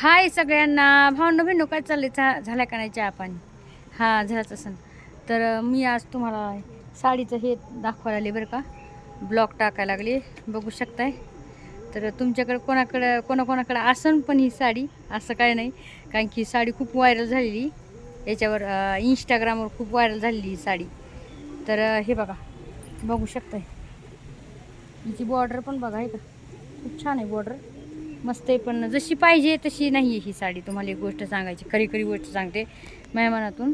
हाय सगळ्यांना. भावंड भेंडू काय चाललंय? झा झाल्या का नाही चहा पाणी? हा झालाच तर मी आज तुम्हाला साडीचं हे दाखवायला आले बरं का. ब्लॉक टाकायला लागले. बघू शकताय. तर तुमच्याकडे कोणाकडं कोणाकोणाकडं असन पण ही साडी? असं काय नाही. कारण की साडी खूप व्हायरल झालेली. याच्यावर इंस्टाग्रामवर खूप व्हायरल झालेली ही साडी. तर हे बघा. बघू शकताय. हिची बॉर्डर पण बघा आहे का खूप छान आहे बॉर्डर मस्त आहे पण जशी पाहिजे तशी नाही आहे ही साडी. तुम्हाला एक गोष्ट सांगायची खरी खरी गोष्ट सांगते माझ्या मनातून.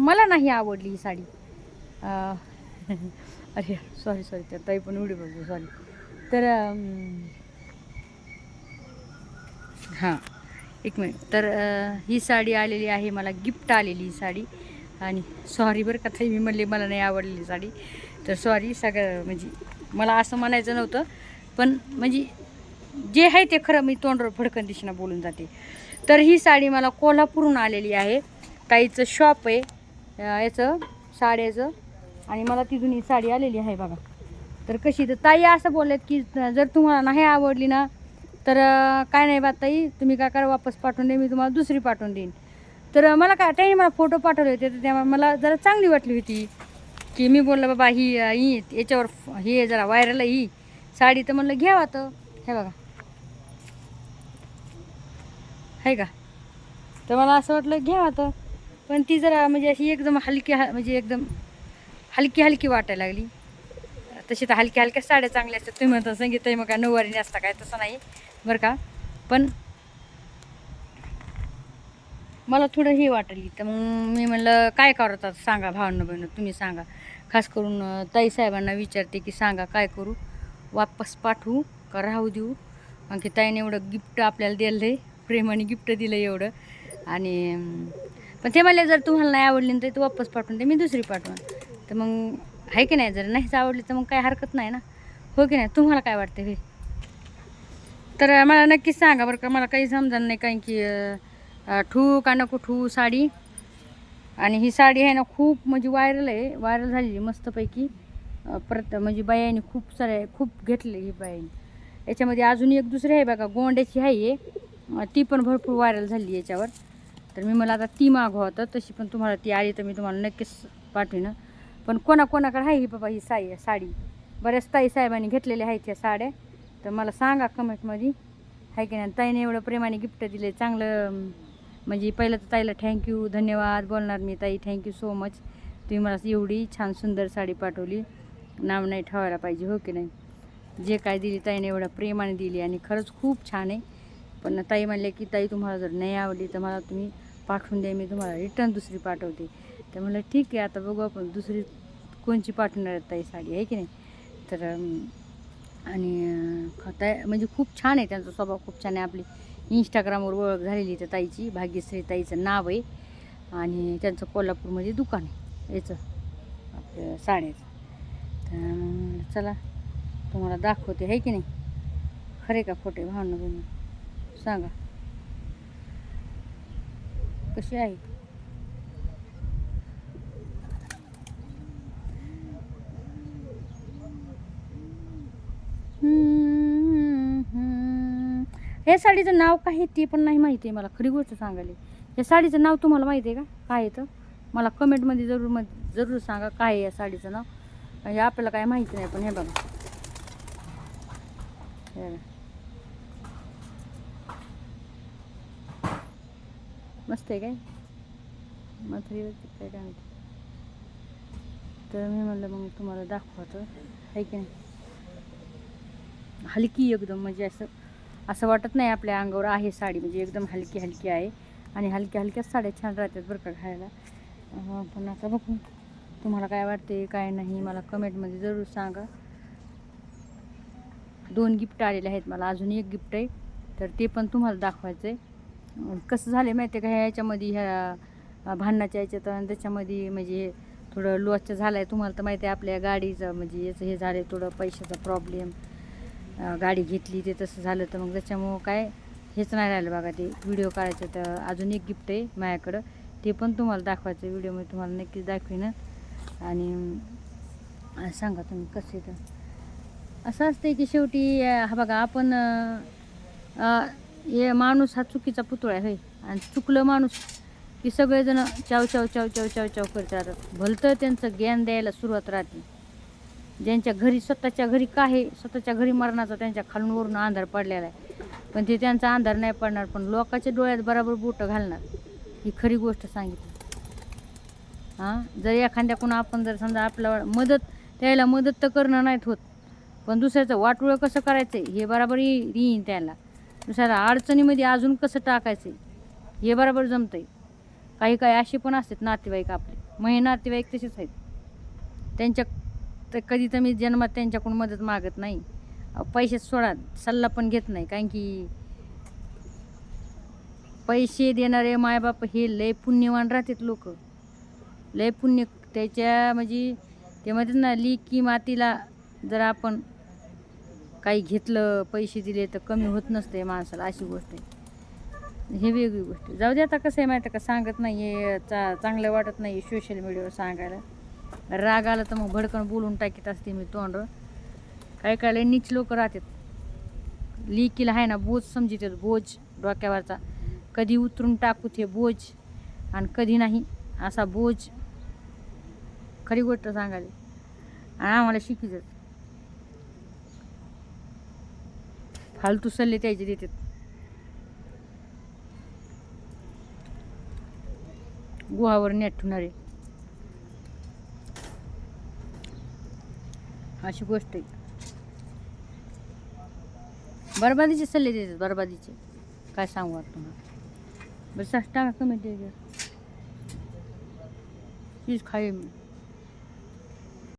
मला नाही आवडली ही साडी. अरे सॉरी सॉरी त्या ताई पण उडी बघू सॉरी तर हां एक मिनिट. तर ही साडी आलेली आहे मला गिफ्ट आलेली ही साडी. आणि सॉरी बरं का ताई मी म्हणले मला नाही आवडलेली साडी. तर सॉरी सगळं म्हणजे मला असं म्हणायचं नव्हतं. पण म्हणजे जे आहे ते खरं मी तोंडवर फडकन दिशेनं बोलून जाते. तर ही साडी मला कोल्हापूरहून आलेली आहे. ताईचं शॉप आहे. याचं साड्याचं. आणि मला तिथून ही साडी आलेली आहे बघा. तर कशी तर ताई असं बोललेत की जर तुम्हाला नाही आवडली ना तर काय नाही बा ताई तुम्ही काय करा वापस पाठवून दे मी तुम्हाला दुसरी पाठवून देईन. तर मला काय ताईने मला फोटो पाठवले होते तर तेव्हा मला जरा चांगली वाटली होती की मी बोललं बाबा ही ही याच्यावर हे ही जरा व्हायरल आहे ही साडी तर म्हणलं घ्यावा तर हे बघा. आहे का? तर मला असं वाटलं घ्या तर पण ती जरा म्हणजे अशी एकदम हलकी ह म्हणजे एकदम हलकी हलकी वाटायला लागली. तशी तर हलक्या हलक्या साड्या चांगल्या असतात. तुम्ही म्हणता संगीत मग काय नऊवारीने असता काय? तसं नाही बरं का? पण मला थोडं हे वाटली. तर मग मी म्हणलं काय करतात सांगा भावना बहिणं तुम्ही सांगा. खास करून ताई साहेबांना विचारते की सांगा काय करू? वापस पाठवू का? राहू देऊ? कारण की ताईने एवढं गिफ्ट आपल्याला दिलं आहे प्रेमाने गिफ्ट दिलं एवढं. आणि पण ते मला जर तुम्हाला नाही आवडली तर तू वापस पाठवून दे मी दुसरी पाठवून. तर मग आहे की नाही? जर नाहीच आवडली तर मग काय हरकत नाही ना? हो की नाही? तुम्हाला काय वाटतं हे? तर मला नक्कीच सांगा बरं का मला काही समजा नाही कारण की ठू का नको ठू साडी? आणि ही साडी आहे ना खूप म्हणजे व्हायरल आहे. व्हायरल झालेली मस्तपैकी. परत म्हणजे बायांनी खूप साऱ्या खूप घेतले ही बायांनी. याच्यामध्ये अजून एक दुसरी आहे बघा गोंड्याची आहे ती पण भरपूर व्हायरल झाली याच्यावर. तर मी मला आता ती मागवा होतं तशी पण तुम्हाला ती आली तर मी तुम्हाला नक्कीच पाठवीन. पण कोणाकोणाकडे आहे ही बाबा ही साई साडी? बऱ्याच ताई साहेबांनी घेतलेल्या आहेत ह्या साड्या. तर मला सांगा कमेंटमध्ये आहे की नाही? ताईने एवढं प्रेमाने गिफ्ट दिले चांगलं म्हणजे पहिलं तर ताईला थँक्यू धन्यवाद बोलणार मी ताई थँक्यू सो मच तुम्ही मला एवढी छान सुंदर साडी पाठवली. नाव नाही ठेवायला पाहिजे हो की नाही? जे काय दिली ताईने एवढं प्रेमाने दिली आणि खरंच खूप छान आहे. पण ताई म्हणले की ताई तुम्हाला जर नाही आवडली तर मला तुम्ही पाठवून द्या मी तुम्हाला रिटर्न दुसरी पाठवते. तर म्हणलं ठीक आहे आता बघू आपण दुसरी कोणची पाठवणार आहे ताई साडी आहे की नाही? तर आणि ख- ताई म्हणजे खूप छान आहे त्यांचा स्वभाव खूप छान आहे. आपली इंस्टाग्रामवर ओळख झालेली तर ताईची भाग्यश्री ताईचं नाव आहे. आणि त्यांचं कोल्हापूरमध्ये दुकान आहे याचं आपलं साड्याचं. तर चला तुम्हाला दाखवते आहे की नाही? खरे का खोटे भावना बहिणी? सांगा. कशी आहे? हे साडीचं नाव काय आहे ते पण नाही माहिती आहे मला. खरी गोष्ट सांगायला. या साडीचं नाव तुम्हाला माहिती आहे का? काय येतं मला कमेंटमध्ये जरूर म जरूर सांगा काय आहे या साडीचं नाव. हे आपल्याला काय माहिती नाही पण हे बघा हे बघा. मस्त आहे काय? मथुरीवरती काय काय म्हणते तर मी म्हणलं मग तुम्हाला दाखवतो. आहे की नाही? हलकी एकदम म्हणजे असं असं वाटत नाही आपल्या अंगावर आहे साडी म्हणजे एकदम हलकी हलकी आहे. आणि हलक्या हलक्याच साड्या छान राहतात बरं का खायला. पण आता बघू तुम्हाला काय वाटते काय नाही मला कमेंटमध्ये जरूर सांगा. दोन गिफ्ट आलेले आहेत मला अजून एक गिफ्ट आहे. तर ते पण तुम्हाला दाखवायचं आहे कसं झालं माहिती आहे का? ह्या याच्यामध्ये ह्या भांडणाच्या याच्यात आणि त्याच्यामध्ये म्हणजे थोडं लॉसचं झालं आहे तुम्हाला तर माहिती आहे आपल्या गाडीचं म्हणजे याचं हे झालं आहे थोडं पैशाचा प्रॉब्लेम गाडी घेतली ते तसं झालं तर मग त्याच्यामुळं काय हेच नाही राहिलं बघा ते व्हिडिओ काढायचं तर अजून एक गिफ्ट आहे माझ्याकडं. ते पण तुम्हाला दाखवायचं व्हिडिओमध्ये तुम्हाला नक्कीच दाखवीन. आणि सांगा तुम्ही कसं तर असं असतं की शेवटी हा बघा आपण हे माणूस हा चुकीचा पुतळा आहे आणि चुकलं माणूस की सगळेजण चाव चाव चाव चाव चाव चाव करतात भलतं त्यांचं ज्ञान द्यायला सुरुवात राहते. ज्यांच्या घरी स्वतःच्या घरी का आहे स्वतःच्या घरी मरणाचा त्यांच्या खालून वरून अंधार पडलेला आहे. पण ते त्यांचा अंधार नाही पडणार पण लोकांच्या डोळ्यात बराबर बोटं घालणार. ही खरी गोष्ट सांगितली. हां? जर एखाद्याकडून आपण जर समजा आपला मदत त्याला मदत तर करणं नाहीत होत. पण दुसऱ्याचं वाटोळं कसं करायचं हे बराबर येईन त्याला. सारा अडचणीमध्ये अजून कसं टाकायचं? हे बरोबर जमतं आहे काही काही असे पण असतात नातेवाईक आपले. मग नातेवाईक तसेच आहेत. त्यांच्या तर कधी तर मी जन्मात त्यांच्याकडून मदत मागत नाही. पैसे सोडा सल्ला पण घेत नाही. कारण की पैसे देणारे मायबाप हे लय पुण्यवान राहतात लोक. लय पुण्य त्याच्या म्हणजे ते म्हणतात ना लिकी मातीला जर आपण काही घेतलं पैसे दिले तर कमी होत नसते माणसाला अशी गोष्ट आहे. हे वेगळी गोष्ट आहे. जाऊ दे आता कसं आहे माहिती आहे का? सांगत नाही आहे चा चांगलं वाटत नाही आहे सोशल मीडियावर सांगायला. राग आला तर मग भडकन बोलून टाकीत असते मी तोंड. काही काय लय नीच लोक राहतात. लिकीला आहे ना बोज समजित बोज डोक्यावरचा. कधी उतरून टाकू ते बोज आणि कधी नाही असा बोज. खरी गोष्ट सांगायला. आणि आम्हाला शिकीच फालतू सल्ले त्याचे देतात. गुहावर नेट ठेवणारे. अशी गोष्ट आहे. बरबादीचे सल्ले देतात बरबादीचे. काय सांगू तुम्हाला? बरं सष्टा कमी द्यायचं. खाई मी.